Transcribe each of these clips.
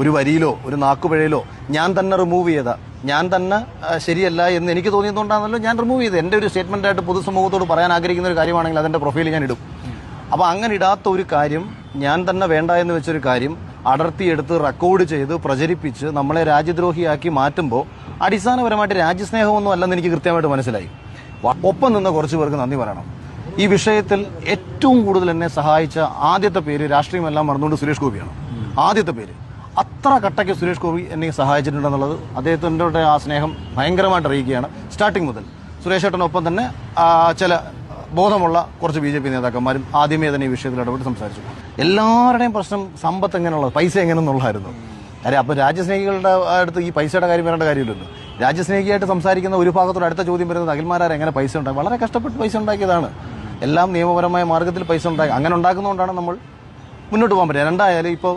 ഒരു വരിയിലോ ഒരു നാക്കുപഴയിലോ ഞാൻ തന്നെ റിമൂവ് ചെയ്ത. ഞാൻ തന്നെ ശരിയല്ല എന്ന് എനിക്ക് തോന്നിയതുകൊണ്ടാണല്ലോ ഞാൻ റിമൂവ് ചെയ്തത്. എന്റെ ഒരു സ്റ്റേറ്റ്മെന്റ് ആയിട്ട് പൊതുസമൂഹത്തോട് പറയാൻ ആഗ്രഹിക്കുന്ന ഒരു കാര്യമാണെങ്കിൽ അതിന്റെ പ്രൊഫൈൽ ഞാൻ ഇടും. അപ്പോൾ അങ്ങനെ ഇടാത്ത ഒരു കാര്യം ഞാൻ തന്നെ വേണ്ട എന്ന് വെച്ചൊരു കാര്യം അടർത്തിയെടുത്ത് റെക്കോർഡ് ചെയ്ത് പ്രചരിപ്പിച്ച് നമ്മളെ രാജ്യദ്രോഹിയാക്കി മാറ്റുമ്പോൾ അടിസ്ഥാനപരമായിട്ട് രാജ്യസ്നേഹമൊന്നും അല്ലെന്ന് എനിക്ക് കൃത്യമായിട്ട് മനസ്സിലായി. ഒപ്പം നിന്ന കുറച്ച് പേർക്ക് നന്ദി പറയണം. ഈ വിഷയത്തിൽ ഏറ്റവും കൂടുതൽ എന്നെ സഹായിച്ച ആദ്യത്തെ പേര് രാഷ്ട്രീയമെല്ലാം മറന്നുകൊണ്ട് സുരേഷ് ഗോപിയാണ്. ആദ്യത്തെ പേര്. അത്ര കട്ടയ്ക്ക് സുരേഷ് ഗോപി എന്നെ സഹായിച്ചിട്ടുണ്ടെന്നുള്ളത് അദ്ദേഹത്തിന്റെ ആ സ്നേഹം ഭയങ്കരമായിട്ട് അറിയിക്കുകയാണ്. സ്റ്റാർട്ടിങ് മുതൽ സുരേഷ് ഏട്ടനൊപ്പം തന്നെ ചില ബോധമുള്ള കുറച്ച് ബി ജെ പി നേതാക്കന്മാരും ആദ്യമേ തന്നെ ഈ വിഷയത്തിൽ ഇടപെട്ട് സംസാരിച്ചു. എല്ലാവരുടെയും പ്രശ്നം സമ്പത്ത് എങ്ങനെയുള്ളത്? പൈസ എങ്ങനെയെന്നുള്ളതായിരുന്നു. കാര്യം അപ്പോൾ രാജ്യസ്നേഹികളുടെ അടുത്ത് ഈ പൈസയുടെ കാര്യം വരേണ്ട കാര്യമില്ലല്ലോ. രാജ്യസ്നേഹിയായിട്ട് സംസാരിക്കുന്ന ഒരു ഭാഗത്തോട് അടുത്ത ചോദ്യം വരുന്നത് അഖിൽമാരാർ എങ്ങനെ പൈസ ഉണ്ടാക്കി? വളരെ കഷ്ടപ്പെട്ട് പൈസ ഉണ്ടാക്കിയതാണ്. എല്ലാം നിയമപരമായ മാർഗത്തിൽ പൈസ ഉണ്ടാക്കി. അങ്ങനെ ഉണ്ടാക്കുന്നതുകൊണ്ടാണ് നമ്മൾ മുന്നോട്ട് പോകാൻ പറ്റുക രണ്ടായാലും ഇപ്പോൾ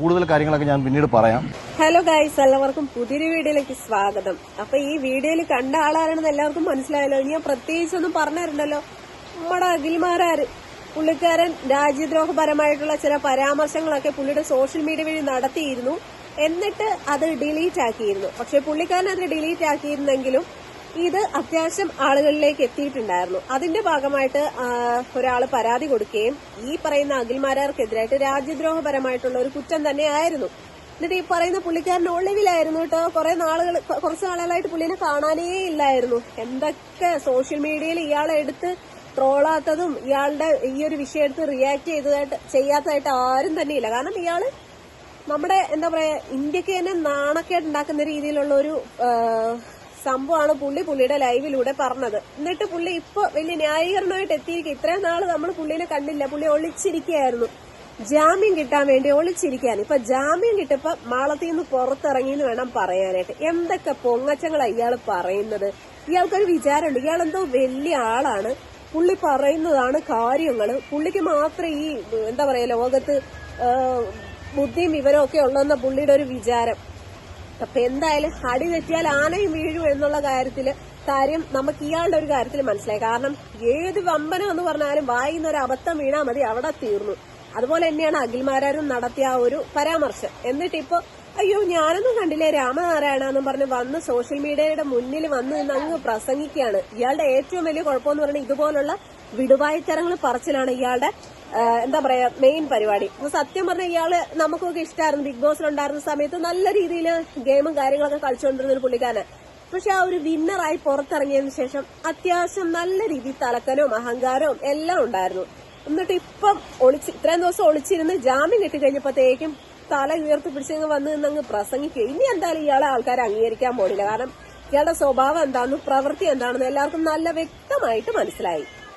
കൂടുതൽ കാര്യങ്ങളൊക്കെ ഞാൻ പിന്നീട് പറയാം. ഹലോ ഗൈസ് എല്ലാവർക്കും പുതിയൊരു വീഡിയോയിലേക്ക് സ്വാഗതം. അപ്പൊ ഈ വീഡിയോയിൽ കണ്ട ആളാരാണെന്ന് എല്ലാവർക്കും മനസ്സിലായല്ലോ. ഞാൻ ഞാൻ പ്രത്യേകിച്ചൊന്നും പറഞ്ഞിരുന്നല്ലോ നമ്മുടെ അഖിൽമാരാര് പുള്ളിക്കാരൻ രാജ്യദ്രോഹപരമായിട്ടുള്ള ചില പരാമർശങ്ങളൊക്കെ പുള്ളിയുടെ സോഷ്യൽ മീഡിയ വഴി നടത്തിയിരുന്നു. എന്നിട്ട് അത് ഡിലീറ്റ് ആക്കിയിരുന്നു പക്ഷെ പുള്ളിക്കാരൻ അത് ഡിലീറ്റ് ആക്കിയിരുന്നെങ്കിലും ഇത് അത്യാവശ്യം ആളുകളിലേക്ക് എത്തിയിട്ടുണ്ടായിരുന്നു. അതിന്റെ ഭാഗമായിട്ട് ഒരാൾ പരാതി കൊടുക്കുകയും ഈ പറയുന്ന അഖിൽമാരാർക്കെതിരായിട്ട് രാജ്യദ്രോഹപരമായിട്ടുള്ള ഒരു കുറ്റം തന്നെയായിരുന്നു. എന്നിട്ട് ഈ പറയുന്ന പുള്ളിക്കാരൻ ഒളിവിലായിരുന്നു കേട്ടോ. കുറെ നാളുകൾ കുറച്ച് നാളുകളായിട്ട് പുള്ളിനെ കാണാനേ ഇല്ലായിരുന്നു. എന്തൊക്കെ സോഷ്യൽ മീഡിയയിൽ ഇയാളെ എടുത്ത് ട്രോളാത്തതും ഇയാളുടെ ഈ ഒരു വിഷയം എടുത്ത് റിയാക്ട് ചെയ്തതായിട്ട് ചെയ്യാത്തതായിട്ട് ആരും തന്നെ ഇല്ല. കാരണം ഇയാൾ നമ്മുടെ എന്താ പറയാ ഇന്ത്യയ്ക്ക് തന്നെ നാണക്കേട് ഉണ്ടാക്കുന്ന രീതിയിലുള്ള ഒരു സംഭവമാണ് പുള്ളി പുള്ളിയുടെ ലൈവിലൂടെ പറഞ്ഞത്. എന്നിട്ട് പുള്ളി ഇപ്പൊ വലിയ ന്യായീകരണമായിട്ട് എത്തിയിരിക്കുക ഇത്രയും നാൾ നമ്മൾ പുള്ളിനെ കണ്ടില്ല. പുള്ളി ഒളിച്ചിരിക്കുകയായിരുന്നു. ജാമ്യം കിട്ടാൻ വേണ്ടി ഒളിച്ചിരിക്കാൻ ഇപ്പൊ ജാമ്യം കിട്ടിയപ്പോ മാളത്തിൽ നിന്ന് പുറത്തിറങ്ങി എന്ന് വേണം പറയാനായിട്ട്. എന്തൊക്കെ പൊങ്ങച്ചങ്ങളാണ് ഇയാൾ പറയുന്നത്. ഇയാൾക്കൊരു വിചാരമുണ്ട്. ഇയാൾ എന്തോ വലിയ ആളാണ്. പുള്ളി പറയുന്നതാണ് കാര്യങ്ങൾ പുള്ളിക്ക് മാത്രമേ ഈ എന്താ പറയാ ലോകത്ത് ബുദ്ധിയും വിവരമൊക്കെ ഉള്ളെന്ന പുള്ളിയുടെ ഒരു വിചാരം. അപ്പൊ എന്തായാലും അടി തെറ്റിയാൽ ആനയും വീഴും എന്നുള്ള കാര്യത്തിൽ കാര്യം നമുക്ക് ഇയാളുടെ ഒരു കാര്യത്തിൽ മനസ്സിലായി. കാരണം ഏത് വമ്പനം എന്ന് പറഞ്ഞാലും വായിന്ന് ഒരു അബദ്ധം വീണാൽ മതി അവിടെ തീർന്നു. അതുപോലെ തന്നെയാണ് അഖിൽമാരും നടത്തിയ ആ ഒരു പരാമർശം. എന്നിട്ട് ഇപ്പൊ അയ്യോ ഞാനൊന്നും കണ്ടില്ലേ രാമനാരായണ എന്നും പറഞ്ഞ് വന്ന് സോഷ്യൽ മീഡിയയുടെ മുന്നിൽ വന്ന് നിന്ന് അങ്ങ് പ്രസംഗിക്കുകയാണ്. ഇയാളുടെ ഏറ്റവും വലിയ കുഴപ്പമെന്ന് പറഞ്ഞാൽ ഇതുപോലുള്ള വിടുവായിത്തരങ്ങൾ പറച്ചിലാണ് ഇയാളുടെ എന്താ പറയാ മെയിൻ പരിപാടി. അപ്പൊ സത്യം പറഞ്ഞ ഇയാൾ നമുക്കൊക്കെ ഇഷ്ടമായിരുന്നു ബിഗ് ബോസിൽ ഉണ്ടായിരുന്ന സമയത്ത് നല്ല രീതിയിൽ ഗെയിമും കാര്യങ്ങളൊക്കെ കളിച്ചുകൊണ്ടിരുന്ന ഒരു പുള്ളിക്കാരൻ പക്ഷെ ആ ഒരു വിന്നറായി പുറത്തിറങ്ങിയതിനു ശേഷം അത്യാവശ്യം നല്ല രീതിയിൽ തലക്കനവും അഹങ്കാരവും എല്ലാം ഉണ്ടായിരുന്നു. എന്നിട്ട് ഇപ്പം ഒളിച്ച് ഇത്രയും ദിവസം ഒളിച്ചിരുന്ന് ജാമ്യം കിട്ടിക്കഴിഞ്ഞപ്പോഴത്തേക്കും തല ഉയർത്തി പിടിച്ചങ്ങ് വന്ന് നിന്നങ്ങ് പ്രസംഗിക്കുക ഇനി എന്തായാലും ഇയാളെ ആൾക്കാരെ അംഗീകരിക്കാൻ പോണില്ല. കാരണം ഇയാളുടെ സ്വഭാവം എന്താണെന്നും പ്രവൃത്തി എന്താണെന്നും എല്ലാവർക്കും നല്ല വ്യക്തമായിട്ട് മനസ്സിലായി.